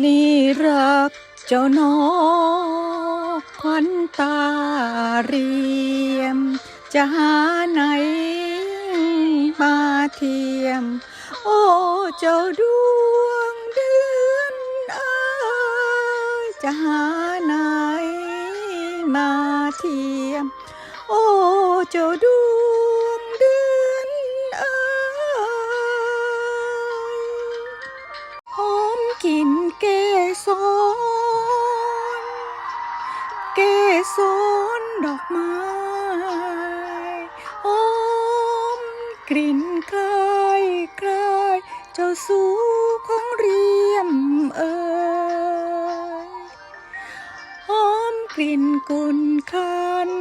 นี่รักเจ้านกควันตาเรียม จะหาไหนมาเทียม โอ้เจ้าดวงเดือนเอ้ยจะหาไหนมาเทียม โอ้เจ้าดว สรดอกไม้หอมกลิ่นคล้ายคล้ายเจ้าสู่ของเรียมเอ่ยหอมกลิ่นกุนคัน